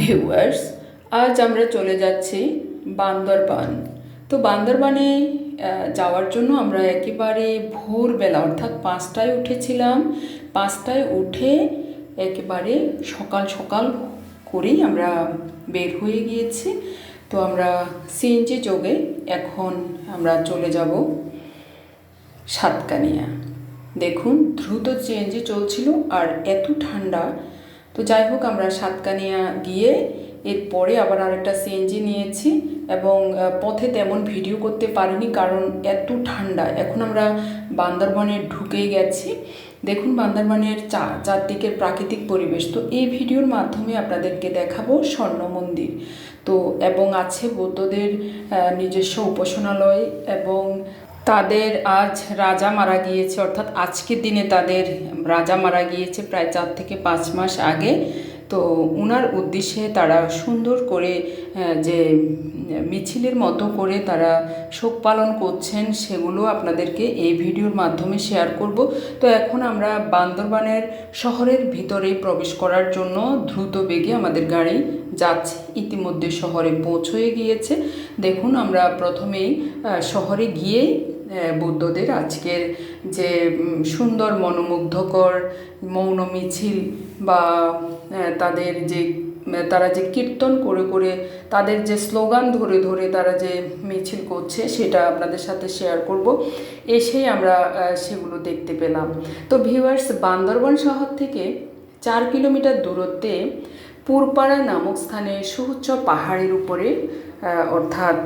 Viewers আজ আমরা চলে যাচ্ছি বান্দরবান। তো বান্দরবানে যাওয়ার জন্য আমরা একেবারে ভোরবেলা, অর্থাৎ পাঁচটায় উঠেছিলাম। পাঁচটায় উঠে একেবারে সকাল সকাল করেই আমরা বের হয়ে গিয়েছি। তো আমরা সিএনজি যোগে এখন আমরা চলে যাব সাতকানিয়া। দেখুন, দ্রুত চেঞ্জে চলছিল আর এত ঠান্ডা তো যাই হোক আমরা সাতকানিয়া গিয়ে এরপরে আবার আরেকটা সিএনজি নিয়েছি এবং পথে তেমন ভিডিও করতে পারিনি কারণ এত ঠান্ডা। এখন আমরা বান্দরবনে ঢুকে গেছি। দেখুন বান্দরবানের চা, চারদিকের প্রাকৃতিক পরিবেশ। তো এই ভিডিওর মাধ্যমে আপনাদেরকে দেখাবো স্বর্ণ মন্দির। তো, এবং আছে বৌদ্ধদের নিজস্ব উপাসনালয় এবং তাদের আজ রাজা মারা গিয়েছে, অর্থাৎ আজকের দিনে তাদের রাজা মারা গিয়েছে প্রায় চার থেকে পাঁচ মাস আগে। তো উনার উদ্দেশ্যে তারা সুন্দর করে যে মিছিলের মতো করে তারা শোক পালন করছেন, সেগুলো আপনাদেরকে এই ভিডিওর মাধ্যমে শেয়ার করব। তো এখন আমরা বান্দরবানের শহরের ভিতরে প্রবেশ করার জন্য দ্রুত বেগে আমাদের গাড়ি যাচ্ছে। ইতিমধ্যে শহরে পৌঁছয়ে গিয়েছে। দেখুন আমরা প্রথমেই শহরে গিয়েই বুদ্ধদের আজকের যে সুন্দর মনোমুগ্ধকর মৌন মিছিল বা তাদের যে তারা যে কীর্তন করে করে তাদের যে স্লোগান ধরে ধরে তারা যে মিছিল করছে সেটা আপনাদের সাথে শেয়ার করব। এসেই আমরা সেগুলো দেখতে পেলাম। তো ভিউয়ার্স বান্দরবন শহর থেকে চার কিলোমিটার দূরত্বে পুরপাড়া নামক স্থানে সুউচ্চ পাহাড়ের উপরে অর্থাৎ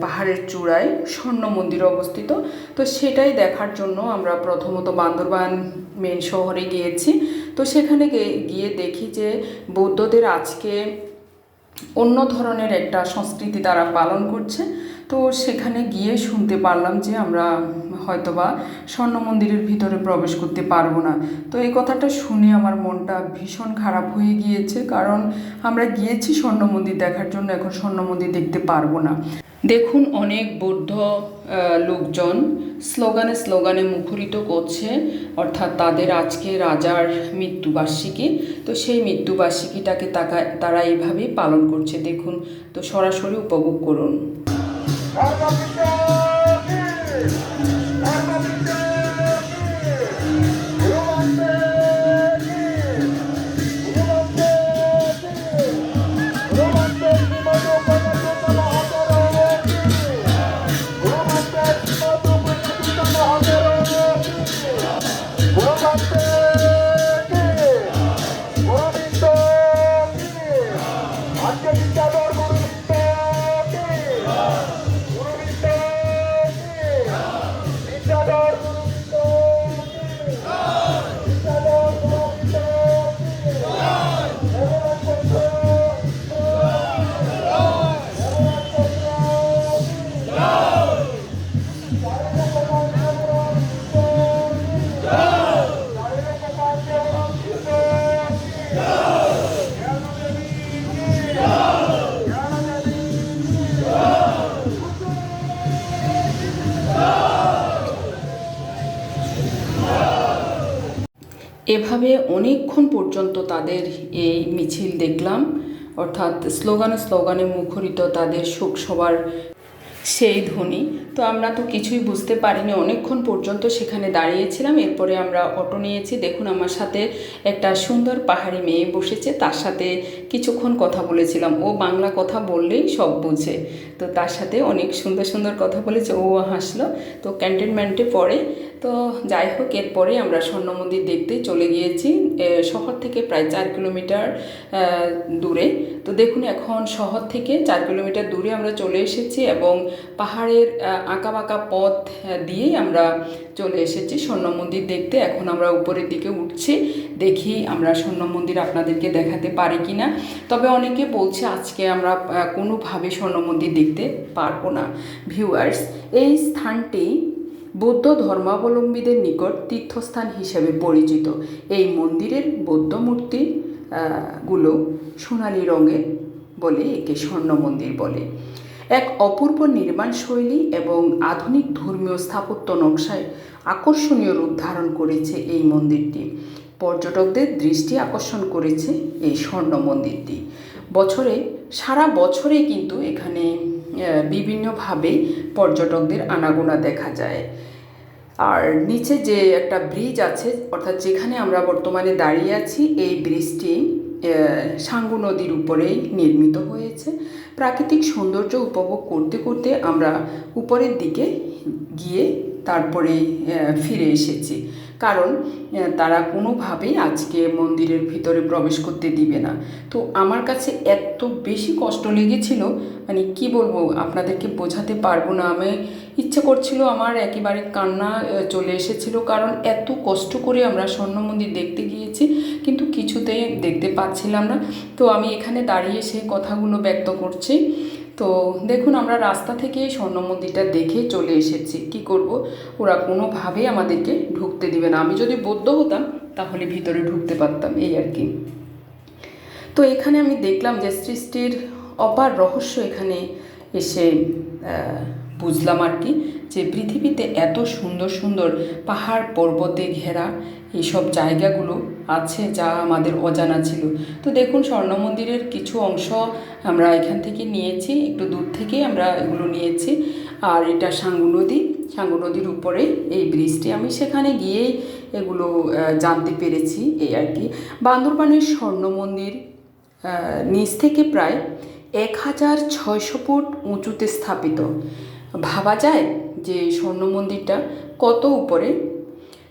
পাহাড়ের চূড়ায় স্বর্ণ মন্দির অবস্থিত। তো সেটাই দেখার জন্য আমরা প্রথমত বান্দরবান মেন শহরে গিয়েছি। তো সেখানে গিয়ে দেখি যে বৌদ্ধদের আজকে অন্য ধরনের একটা সংস্কৃতি তারা পালন করছে। তো সেখানে গিয়ে শুনতে পারলাম যে আমরা হয়তোবা স্বর্ণ মন্দিরের ভিতরে প্রবেশ করতে পারব না। তো এই কথাটা শুনে আমার মনটা ভীষণ খারাপ হয়ে গিয়েছে, কারণ আমরা গিয়েছি স্বর্ণ মন্দির দেখার জন্য, এখন স্বর্ণ মন্দির দেখতে পারব না। দেখুন, অনেক বৌদ্ধ লোকজন স্লোগানে স্লোগানে মুখরিত করছে, অর্থাৎ তাদের আজকে রাজার মৃত্যুবার্ষিকী। তো সেই মৃত্যুবার্ষিকীটাকে তাকা, তারা এইভাবেই পালন করছে। দেখুন, তো সরাসরি উপভোগ করুন। Hallo, Vishnu এভাবে অনেকক্ষণ পর্যন্ত তাদের এই মিছিল দেখলাম। অর্থাৎ স্লোগান স্লোগানে মুখরিত তাদের শোক সবার সেই ধ্বনি। তো আমরা তো কিছুই বুঝতে পারিনি। অনেকক্ষণ পর্যন্ত সেখানে দাঁড়িয়েছিলাম। এরপরে আমরা অটো নিয়েছি। দেখুন, আমার সাথে একটা সুন্দর পাহাড়ি মেয়ে বসেছে। তার সাথে কিছুক্ষণ কথা বলেছিলাম। ও বাংলা কথা বললেই সব বুঝে। তো তার সাথে অনেক সুন্দর সুন্দর কথা বলেছে। ও হাসলো। তো ক্যান্টনমেন্টে পড়ে তো যাই হোক, এরপরে আমরা স্বর্ণ মন্দির দেখতে চলে গিয়েছি শহর থেকে প্রায় চার কিলোমিটার দূরে। তো দেখুন, এখন শহর থেকে চার কিলোমিটার দূরে আমরা চলে এসেছি এবং পাহাড়ের আঁকা বাঁকা পথ দিয়েই আমরা চলে এসেছি স্বর্ণ মন্দির দেখতে। এখন আমরা উপরের দিকে উঠছি, দেখি আমরা স্বর্ণ মন্দির আপনাদেরকে দেখাতে পারি কি না তবে অনেকে বলছে আজকে আমরা কোনোভাবে স্বর্ণ মন্দির দেখতে পারব না। ভিউয়ার্স, এই স্থানটি বৌদ্ধ ধর্মাবলম্বীদের নিকট তীর্থস্থান হিসেবে পরিচিত। এই মন্দিরের বৌদ্ধ মূর্তি গুলো সোনালি রঙের বলে একে স্বর্ণ মন্দির বলে। এক অপূর্ব নির্মাণ শৈলী এবং আধুনিক ধর্মীয় স্থাপত্য নকশায় আকর্ষণীয় রূপ ধারণ করেছে এই মন্দিরটি। পর্যটকদের দৃষ্টি আকর্ষণ করেছে এই স্বর্ণ মন্দিরটি। বছরে, সারা বছরেই কিন্তু এখানে বিভিন্নভাবে পর্যটকদের আনাগোনা দেখা যায়। আর নিচে যে একটা ব্রিজ আছে, অর্থাৎ যেখানে আমরা বর্তমানে দাঁড়িয়ে আছি, এই ব্রিজটি সাঙ্গু নদীর উপরেই নির্মিত হয়েছে। প্রাকৃতিক সৌন্দর্য উপভোগ করতে করতে আমরা উপরের দিকে গিয়ে তারপরে ফিরে এসেছি। কারণ তারা কোনোভাবেই আজকে মন্দিরের ভিতরে প্রবেশ করতে দিবে না। তো আমার কাছে এত বেশি কষ্ট লেগেছিল মানে কি বলব, আপনাদেরকে বোঝাতে পারব না। আমি ইচ্ছে করছিল আমার একেবারে কান্না চলে এসেছিল, কারণ এত কষ্ট করে আমরা স্বর্ণ মন্দির দেখতে গিয়েছি, কিন্তু কিছুতেই দেখতে পাচ্ছিলাম না। তো আমি এখানে দাঁড়িয়ে সেই কথাগুলো ব্যক্ত করছি। তো দেখুন, আমরা রাস্তা থেকে স্বর্ণ মন্দিরটা দেখে চলে এসেছি। কি করব? ওরা কোনোভাবেই আমাদেরকে ঢুকতে দিবে না। আমি যদি বৌদ্ধ হতাম, তাহলে ভিতরে ঢুকতে পারতাম, এই আর কি। তো এখানে আমি দেখলাম যে সৃষ্টির অপার রহস্য এখানে এসে বুঝলাম আর কি, যে পৃথিবীতে এত সুন্দর সুন্দর পাহাড় পর্বতে ঘেরা এইসব জায়গাগুলো আছে যা আমাদের অজানা ছিল। তো দেখুন, স্বর্ণ মন্দিরের কিছু অংশ আমরা এখান থেকে নিয়েছি, একটু দূর থেকে আমরা এগুলো নিয়েছি। আর এটা সাঙ্গু নদী, সাঙ্গু নদীর উপরে এই ব্রিজটি। আমি সেখানে গিয়েই এগুলো জানতে পেরেছি এই আর কি। বান্দরবানের স্বর্ণ মন্দির নিচ থেকে প্রায় এক হাজার ছয়শো ফুট উঁচুতে স্থাপিত। ভাবা যায় যে স্বর্ণ মন্দিরটা কত উপরে?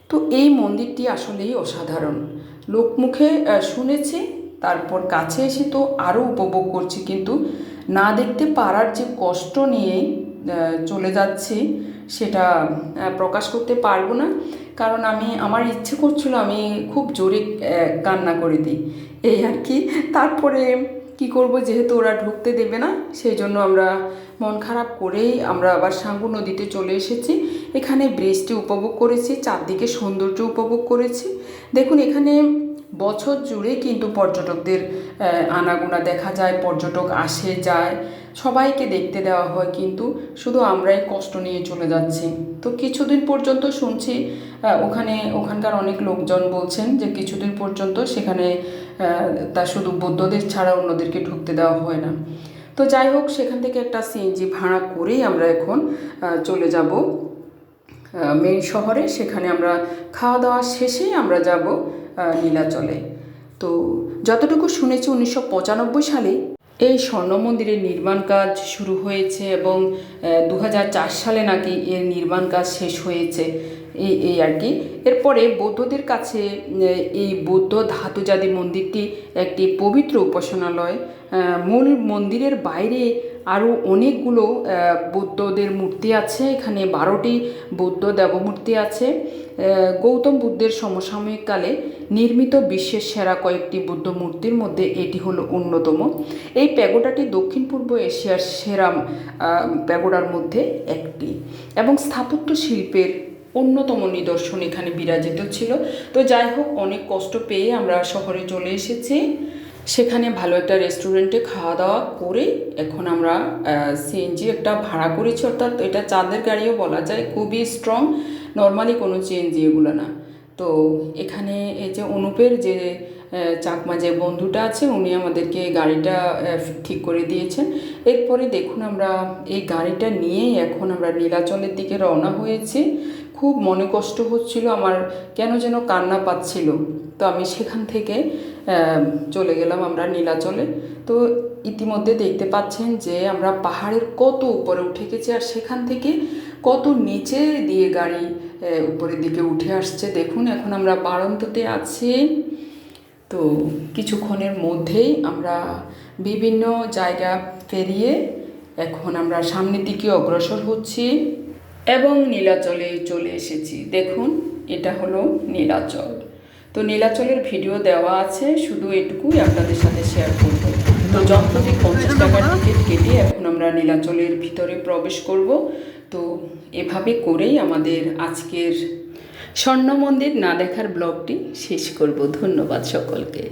তো এই মন্দিরটি আসলেই অসাধারণ। লোকমুখে শুনেছি, তারপর কাছে এসে তো আরও উপভোগ করছি, কিন্তু না দেখতে পারার যে কষ্ট নিয়ে চলে যাচ্ছি সেটা প্রকাশ করতে পারব না। কারণ আমি, আমার ইচ্ছে করছিল আমি খুব জোরে কান্না করে দিই। এই আর কি। তারপরে কি করব যেহেতু ওরা ঢুকতে দেবে না, সেই জন্য আমরা মন খারাপ করেই আমরা আবার সাঙ্গু নদীতে চলে এসেছি। এখানে ব্রিজটি উপভোগ করেছি, চারদিকে সৌন্দর্য উপভোগ করেছি। দেখুন, এখানে বছর জুড়ে কিন্তু পর্যটকদের আনাগোনা দেখা যায়, পর্যটক আসে, যায়। সবাইকে দেখতে দেওয়া হয় কিন্তু শুধু আমরাই কষ্ট নিয়ে চলে যাচ্ছি। তো কিছুদিন পর্যন্ত শুনছি ওখানে, ওখানকার অনেক লোকজন বলছেন যে কিছুদিন পর্যন্ত সেখানে তা শুধু বৌদ্ধদের ছাড়া অন্যদেরকে ঢুকতে দেওয়া হয় না। তো যাই হোক, সেখান থেকে একটা সিএনজি ভাড়া করেই আমরা এখন চলে যাব। মেইন শহরে, সেখানে আমরা খাওয়া দাওয়া শেষেই আমরা যাব নীলাচলে। তো যতটুকু শুনেছি উনিশশো পঁচানব্বই সালে এই স্বর্ণ মন্দিরের নির্মাণ কাজ শুরু হয়েছে এবং দু হাজার চার সালে নাকি এর নির্মাণ কাজ শেষ হয়েছে, এই এই আর কি। এরপরে বৌদ্ধদের কাছে এই বৌদ্ধ ধাতুজাদি মন্দিরটি একটি পবিত্র উপাসনালয় মূল মন্দিরের বাইরে আরও অনেকগুলো বুদ্ধদের মূর্তি আছে। এখানে বারোটি বৌদ্ধ দেবমূর্তি আছে। গৌতম বুদ্ধের সমসাময়িক কালে নির্মিত বিশ্বের সেরা কয়েকটি বুদ্ধ মূর্তির মধ্যে এটি হলো অন্যতম। এই প্যাগোডাটি দক্ষিণ পূর্ব এশিয়ার সেরা প্যাগোডার মধ্যে একটি এবং স্থাপত্য শিল্পের অন্যতম নিদর্শন এখানে বিরাজিত ছিল। তো যাই হোক, অনেক কষ্ট পেয়ে আমরা শহরে চলে এসেছি। সেখানে ভালো একটা রেস্টুরেন্টে খাওয়া দাওয়া করে এখন আমরা সিএনজি একটা ভাড়া করেছি, অর্থাৎ এটা চাঁদের গাড়িও বলা যায়, খুবই স্ট্রং নর্মালি কোনো সিএনজি এগুলো না। তো এখানে এই যে অনুপের যে চাকমা যে বন্ধুটা আছে, উনি আমাদেরকে গাড়িটা ঠিক করে দিয়েছেন। এরপরে দেখুন আমরা এই গাড়িটা নিয়েই এখন আমরা নীলাচলের দিকে রওনা হয়েছি। খুব মনে কষ্ট হচ্ছিল, আমার কেন যেন কান্না পাচ্ছিল। তো আমি সেখান থেকে চলে গেলাম আমরা নীলাচলে। তো ইতিমধ্যে দেখতে পাচ্ছেন যে আমরা পাহাড়ের কত উপরে উঠে গেছি আর সেখান থেকে কত নিচে দিয়ে গাড়ি উপরের দিকে উঠে আসছে। দেখুন, এখন আমরা বারন্ততে আছি। তো কিছুক্ষণের মধ্যেই আমরা বিভিন্ন জায়গা পেরিয়ে এখন আমরা সামনের দিকে অগ্রসর হচ্ছি এবং নীলাচলে চলে এসেছি। দেখুন, এটা হলো নীলাচল। তো নীলাচলের ভিডিও দেওয়া আছে, শুধু এটুকুই আপনাদের সাথে শেয়ার করব। তো যন্ত্রটি পঞ্চাশ টাকার টিকিট কেটে এখন আমরা নীলাচলের ভিতরে প্রবেশ করব। তো এভাবে করেই আমাদের আজকের স্বর্ণ মন্দির না দেখার ব্লগটি শেষ করব। ধন্যবাদ সকলকে।